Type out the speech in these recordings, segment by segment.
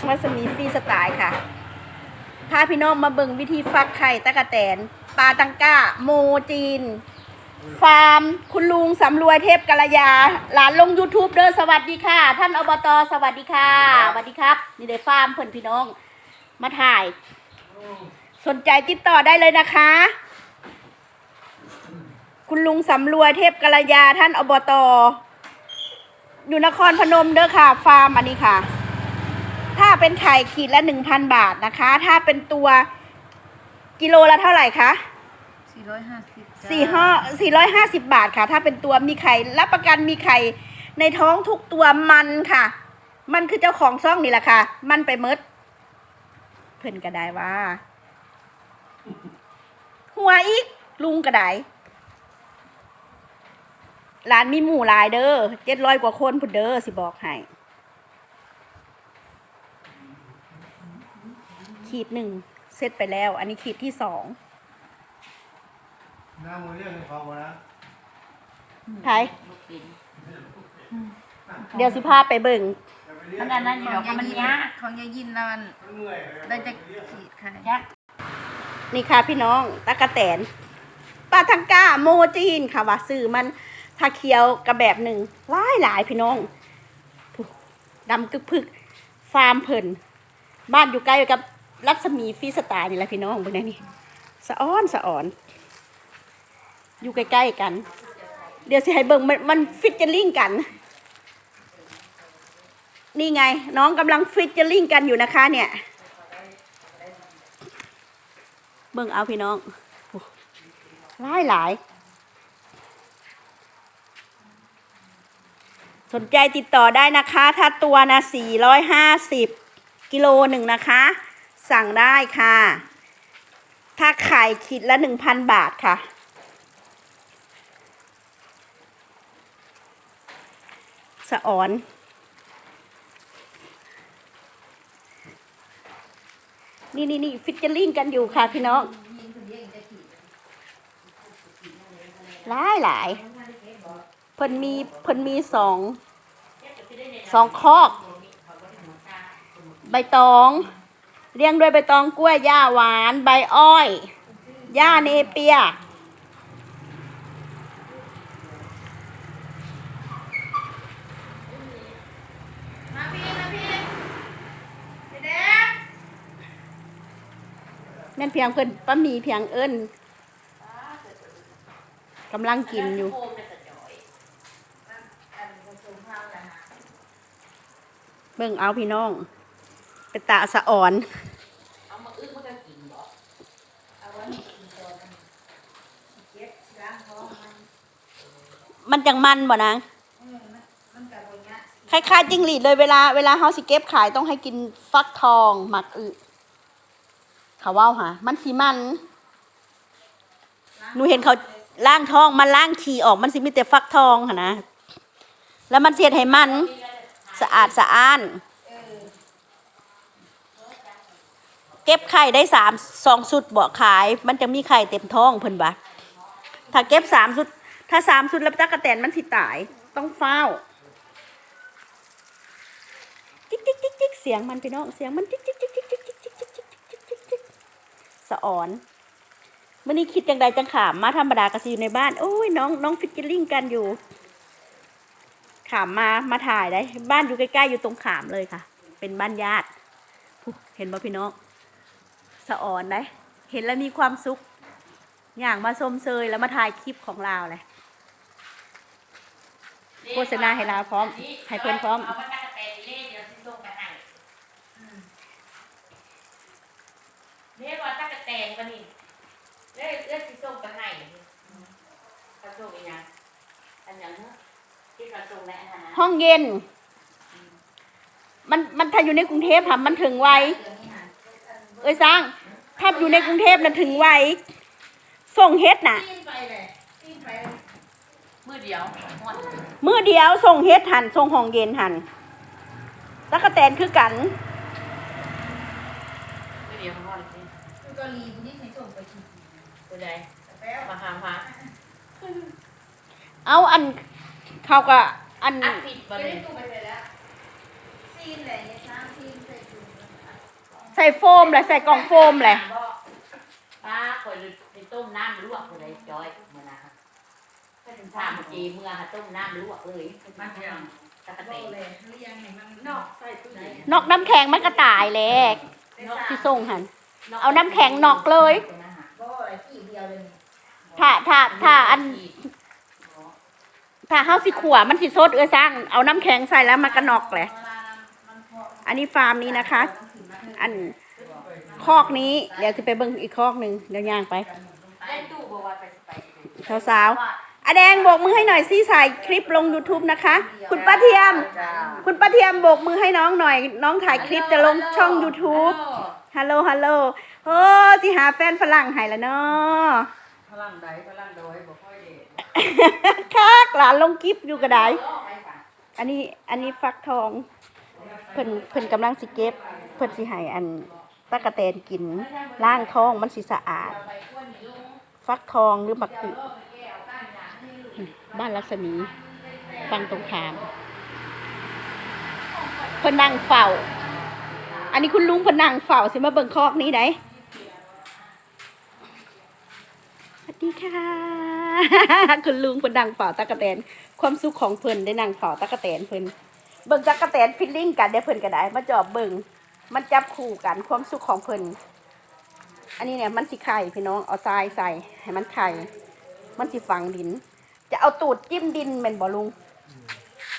ช่องสมีฟรีสไตล์ค่ะ พาพี่น้องมาเบิ่งวิธีฟักไข่ตะกะแตน ปลาตังก้า โมจีน ฟาร์ม คุณลุงสำรวยเทพกัลยา หลานลง YouTube เด้อสวัสดีค่ะ ท่านอบตสวัสดีค่ะสวัสดีครับ นี่เด้ฟาร์มเพื่อนพี่น้อง มาถ่าย สนใจติดต่อได้เลยนะคะ คุณลุงสำรวยเทพกัลยาท่านอบตอยู่นครพนมเด้อค่ะ ฟาร์มอันนี้ค่ะ ถ้าเป็นไข่ขีดละหนึ่งพันบาทนะคะ ถ้าเป็นตัวกิโลละเท่าไหร่คะสี่ร้อยห้าสิบสี่ห้าสี่ร้อยห้าสิบบาทค่ะ ถ้าเป็นตัวมีไข่รับประกันมีไข่ในท้องทุกตัวมันค่ะ มันคือเจ้าของซ่องนี่แหละค่ะ มันไปเมดเพิ่นก็ได้ว่า หัวอีกลุงก็ได้ร้านมีหมูหลายเด้อเจ็ดร้อยกว่าคนพุ่นเด้อสิบอกให้ ขีดหนึ่งเสร็จไปแล้ว อันนี้ขีดที่สองน้ำมันเรียกเขาบ่นะไทยเดี๋ยวสิพาไปเบิ่งอันนั้นนั่นอยู่ดอกมันยากของยายยินแล้วมันมันเมื่อยได้จะขีดค่ะยากนี่ค่ะพี่น้องตะกะแตนปลาทังก้าโมจีนค่ะว่าซื้อมันถ้าเคี้ยวกระแบบหนึ่งหลายหลายพี่น้องผู้ดำกึกพึกฟาร์มเพิ่นบ้านอยู่ใกล้กับ รัศมีฟีสตล์นี่แหละพี่น้องเบิ่งได้นี่สะอ้อนสะอ่อน อยู่ใกล้ๆกัน เดี๋ยวสิให้เบิ่งมันมันฟิชเจอริงกัน นี่ไง น้องกำลังฟิชเจอริงกันอยู่นะคะ เนี่ย เบิ่งเอาพี่น้องโอ้หลายหลายสนใจติดต่อได้นะคะ ถ้าตัวนะ450 กิโลหนึ่งนะคะ สั่งได้ค่ะ ถ้าไข่ขีดละ1,000บาทค่ะ สะอ่อนนี่นี่นี่ฟิชเจอริงกันอยู่ค่ะพี่น้องหลายหลายเพิ่นมีเพิ่นมีสองสองคอก ใบตอง เรียงด้วยใบตองกล้วยหญ้าหวานใบอ้อยหญ้าเนเปีย แม่นเพียงเพิ่นป้ามีเพียงเอิ้นกำลังกินอยู่ เบิ่งเอาพี่น้อง เป็นตาสะอ่อน เอามาอึ้งมันก็กินบ่เอาไว้กินตัวนั้นเก็บล้างท้องมันมันจังมันบ่นางออมันมันกับอย่างเงี้ยคล้ายๆจิงหรีดเลยเวลาเวลาเฮาสิเก็บขายต้องให้กินฟักทองหมักอึเขาว่าหามันสีมันหนูเห็นเขาล้างทองมันล้างขีออกมันสิมีแต่ฟักทองค่ะนะแล้วมันเสียดให้มัน สะอาดสะอ้าน เก็บไข่ได้สามสองสุดบ่ขาย มันจะมีไข่เต็มท้องเพิ่นบะถ้าเก็บสามสุด ถ้าสามสุดแล้วตั๊กแตนมันสิตาย ต้องเฝ้าจิ๊กจิ๊กจิ๊กจิ๊กเสียงมันพี่น้องเสียงมันจิ๊กจิ๊กจิ๊กจิ๊กจิ๊กจิ๊กจิ๊กจิ๊กจิ๊กจิ๊กจิ๊กจิ๊กสะอ่อนมื่อนี้คิดจังใดจังขามมาธรรมดากระสิอยู่ในบ้านโอ้ยน้องน้องฟิชเจอริงกันอยู่ ขามมามาถ่ายได้ บ้านอยู่ใกล้ๆอยู่ตรงขามเลยค่ะ เป็นบ้านญาติ เห็นบ่พี่น้อง สะอ่อนได้เห็นแล้วมีความสุข อย่างมาชมเซยแล้วมาถ่ายคลิปของเราเลยโฆษณาให้เราพร้อม ให้เพื่อนพร้อม เอาไปตักกะแตนเล่เดี๋ยวสิส่งไปให้เรียกว่าตักกะแตนปะนี่เรียกเรียกสิส่งไปให้กระส่งอีกอย่างอันอย่างเนอะที่กระส่งในอันนั้นนะห้องเย็น มันมันถ้าอยู่ในกรุงเทพค่ะมันถึงไว เอ้ยสร้าง ถ้าอยู่ในกรุงเทพน่ะถึงไวส่งเฮ็ดน่ะปีนไปเลยปีนไปมือเดียวหมดมือเดียวส่งเฮ็ดหันส่งห้องเย็นหันตะกะแตนคือกัน มือเดียวหมดเลยคือเกาหลีที่ให้ส่งไปกินตัวใดแต่แป๊บมาหาพระเอาอันเขาก็อัน อัดผิดไปบ่เล่เนี่ยนตู้ไปเลยแล้วซีนเลยเนี่ยสร้างซีน ใส่ถุงส่โฟมเลยใส่กล่องโฟมเลยป้าคอยไปต้มน้ำลวกเลยจอยเมื่อนะคะถ้าถึงทำจีเมื่อค่ะต้มน้ำลวกเลยมันเพียงตะกะโตเตงเลยเรียงให้มันนอกใส่ตู้ไหนนอกน้ำแข็งมันก็ตายแหลกที่ส่งหันเอาน้ำแข็งนอกเลยก็อะไรกี่เดียวเลยถ้าถ้าถ้าอันถ้าเฮาสิขัวมันสิสดเอื้อสร้างเอาน้ำแข็งใส่แล้วมันก็นอกแหละ อันนี้ฟาร์มนี้นะคะ อันคอกนี้ เดี๋ยวจะไปเบิ่งอีกคอกหนึ่งเดี๋ยวย่างไปได้ตู้บอกว่าสาวอาแดงโบกมือให้หน่อยสิใส่คลิปลง YouTube นะคะ คุณป้าเทียม คุณป้าเทียมโบกมือให้น้องหน่อย น้องถ่ายคลิปจะลงช่อง YouTube ฮัลโหลฮัลโหลโอ้สิหาแฟนฝรั่งให้แล้วเนาะพลังใดพลังโดยบ่ค่อยเด็ดคักหลานลงคลิปอยู่ก็ได้อันนี้อันนี้ฟักทองเพิ่นเพิ่นกำลังสิเก็บ พิ่นสิให้อันตะกะแตนกินล้างท้องมันสิสะอาด ฟักทองหรือบักกึบ้านลักษมีฟังตรงขามพนังเฝ้า อันนี้คุณลุงพนังเฝ้าสิมาเบิ่งคอกนี้ได้สวัสดีค่ะ คุณลุงพนังเฝ้าตะกะแตน ความสุขของเพิ่นได้นั่งเฝ้าตะกะแตนเพิ่นเบิ่งตะกะแตนฟิลลิ่งกันได้เพิ่นก็ได้ มาจอบเบิ่ง มันจับคู่กันความสุขของเพิ่นอันนี้เนี่ยมันสิไข่พี่น้องเอาทรายใส่ให้มันไข่มันสิฝังดิน จะเอาตูดจิ้มดินแม่นบ่ลุง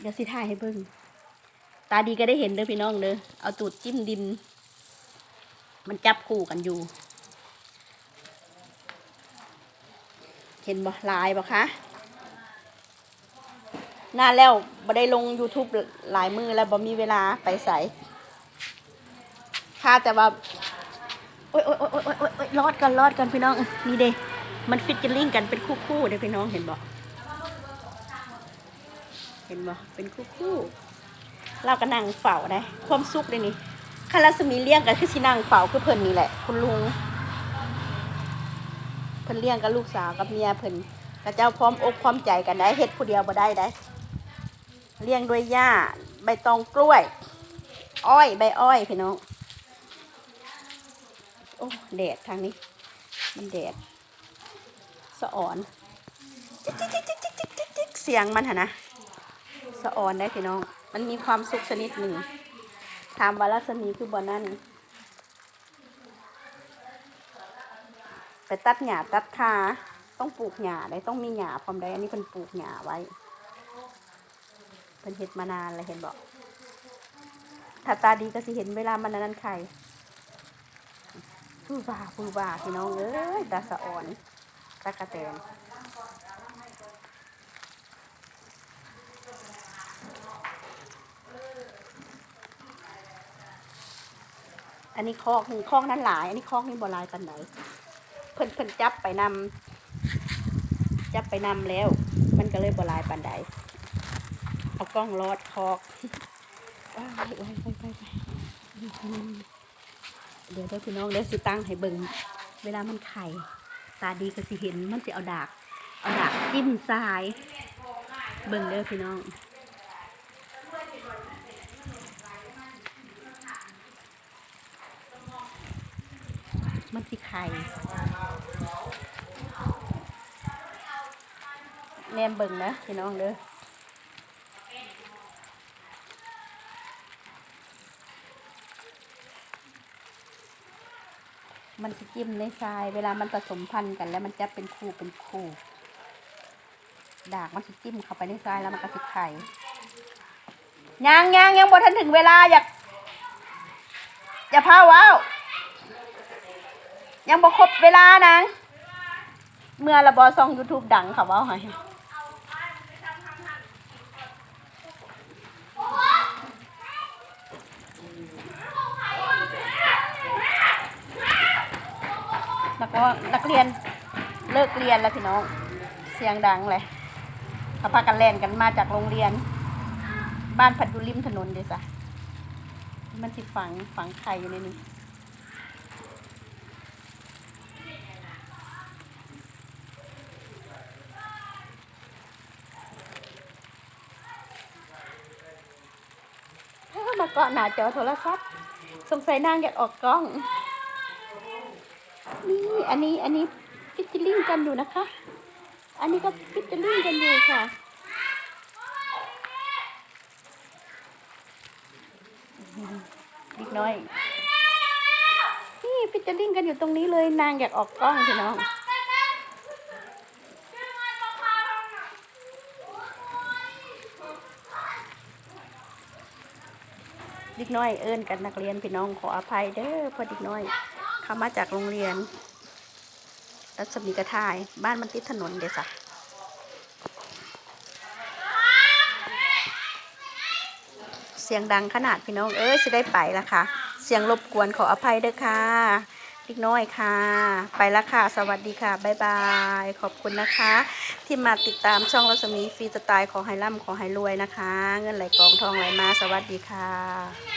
เดี๋ยวสิถ่ายให้เบิ่งตาดีก็ได้เห็นเด้อพี่น้องเด้อเอาตูดจิ้มดิน มันจับคู่กันอยู่ เห็นบ่ลายบ่คะนานแล้วบ่ได้ลง YouTube หลายมือแล้วบ่มีเวลาไปใส่ ค่ะแต่ว่าโอ๊ยโอ๊ยโอ๊ยโอ๊ยโอ๊ยโอ๊ยรอดกันรอดกันพี่น้องนี่เด้มันฟิชเจอริงกันเป็นคู่คู่เด้พี่น้องเห็นบ่เห็นบ่เป็นคู่คู่เราก็นั่งเฝ้าได้ความสุขเลยนี่คารัสมีเลี้ยงกันคือสินั่งเฝ้าคือเพิ่นนี่แหละ คุณลุงเพิ่นเลี้ยงกับลูกสาวกับเมียเพิ่นกับเจ้าพร้อมอกพร้อมใจกันได้เฮ็ดผู้เดียวบ่ได้ได้เลี้ยงด้วยหญ้าใบตองกล้วย อ้อย ใบอ้อยพี่น้อง อ้แดดทางนี้ มันแดด สะอ่อนจิ๊กจิ๊กจิ๊กจิ๊กจิ๊กจิ๊กจิ๊กเสียงมันหะนะ สะอ่อนได้พี่น้อง มันมีความสุขชนิดหนึ่ง ถามวารัศมีคือบอนั่น ไปตัดหญ้าตัดคาต้องปลูกหญ้าได้ต้องมีหญ้าพร้อมได้ อันนี้เพิ่นปลูกหญ้าไว้เพิ่นเฮ็ดมานานเลยเห็นบอกถ้าตาดีก็สิเห็นเวลามันอันนั้นไข่ ปูบ่าปูบ่าพี่น้องเอ้ยตาสะอ่อนตากระแตนอันนี้คอกหนึ่งคอกนั้นหลาย อันนี้คอกนี่บ่ลายปันไหน เพิ่นเพิ่นจับไปนำจับไปนำแล้ว มันก็เลยบ่ลายปันใดเอากล้องลอดคอกว้ายว้ายไปไปไป เดี๋ยวเดี๋ยวพี่น้องเดี๋ยวสิตั้งให้เบิ่งเวลามันไข่ตาดีก็สิเห็นมันสิเอาดากเอาดากจิ้มทราย เบิ่งเด้อพี่น้องมันสิไข่แนมเบิ่งนะพี่น้องเด้อ มันจะจิ้มในทราย เวลามันผสมพันธุ์กัน แล้วมันจะเป็นคู่เป็นคู่ดากมันจะจิ้มเข้าไปในทรายแล้วมันก็สิไข่ยังยังยังบ่ทันถึงเวลาอยากอย่าพาว้าวยังบ่ครบเวลานะ เมื่อระบอซอง YouTube ดังค่ะว้าวให้แล้วก็นักเรียนเลิกเรียนแล้วพี่น้อง เสียงดังเลยเขาพากันเล่นกันมาจากโรงเรียน บ้านพัดอยุริมถนนเดซ่ะมันสิฝังฝังไข่อยู่ในนี้เอ้ามาเกาะหน้าจอโทรศัพท์ สงสัยนางอยากออกกล้อง นี่อันนี้อันนี้ฟิชเชอร์ลิงกันอยู่นะคะ อันนี้ก็ฟิชเชอร์ลิงกันอยู่ค่ะเล็กน้อย นี่ฟิชเชอร์ลิงกันอยู่ตรงนี้เลยนางอยากออกกล้องพี่น้องเด็กน้อยเอิ้นกันนักเรียนพี่น้องขออภัยเด้อพอเด็กน้อย เข้ามาจากโรงเรียนรัศมีกระทาย บ้านมันติดถนนเด้สะเสียงดังขนาดพี่น้อง เอ้ยจะได้ไปละค่ะ เสียงรบกวนขออภัยเด้อค่ะเด็กน้อยค่ะ ไปละค่ะ สวัสดีค่ะ บ๊ายบาย ขอบคุณนะคะ ที่มาติดตามช่องรัศมีฟรีสไตล์ขอให้ร่ำขอให้รวยนะคะ เงินไหลกองทองไหลมา สวัสดีค่ะ